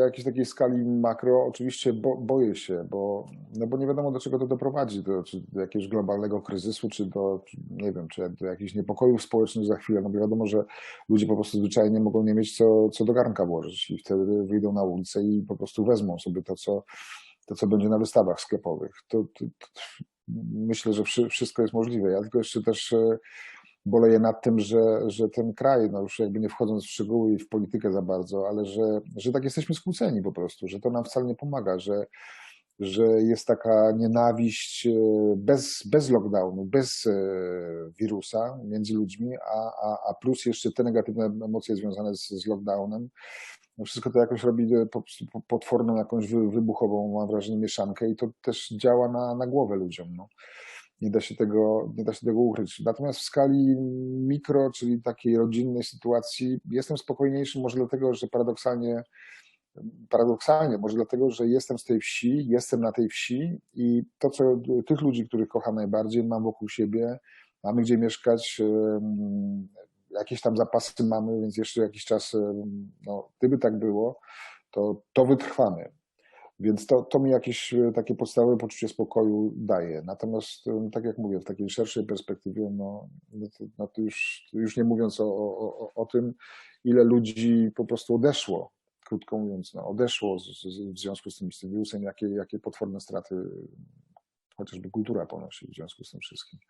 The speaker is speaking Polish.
jakiejś takiej skali makro oczywiście bo, boję się, bo, no bo nie wiadomo do czego to doprowadzi, do, czy do jakiegoś globalnego kryzysu, czy do, nie wiem, czy do jakichś niepokojów społecznych za chwilę, no bo wiadomo, że ludzie po prostu zwyczajnie mogą nie mieć co, co do garnka włożyć i wtedy wyjdą na ulicę i po prostu wezmą sobie to, co, to, co będzie na wystawach sklepowych. To, to, to myślę, że wszystko jest możliwe. Ja tylko jeszcze też e, boleję nad tym, że, że ten kraj, no już jakby nie wchodząc w szczegóły i w politykę za bardzo, ale że, że tak jesteśmy skłóceni po prostu, że to nam wcale nie pomaga, że, że jest taka nienawiść e, bez, bez lockdownu, bez e, wirusa między ludźmi, a, a, a plus jeszcze te negatywne emocje związane z, z lockdownem. No wszystko to jakoś robi e, potworną jakąś wybuchową, mam wrażenie, mieszankę i to też działa na, na głowę ludziom. No nie da się tego, nie da się tego ukryć. Natomiast w skali mikro, czyli takiej rodzinnej sytuacji, jestem spokojniejszy może dlatego, że paradoksalnie, paradoksalnie, może dlatego, że jestem z tej wsi, jestem na tej wsi i to, co tych ludzi, których kocham najbardziej, mam wokół siebie, mamy gdzie mieszkać, jakieś tam zapasy mamy, więc jeszcze jakiś czas, no, gdyby tak było, to, to wytrwamy. Więc to, to mi jakieś e, takie podstawowe poczucie spokoju daje. Natomiast, e, tak jak mówię, w takiej szerszej perspektywie, no, no, to, no to już, już nie mówiąc o, o, o tym, ile ludzi po prostu odeszło, krótko mówiąc, no, odeszło z, z, w związku z tym, z wirusem, jakie, jakie potworne straty chociażby kultura ponosi w związku z tym wszystkim.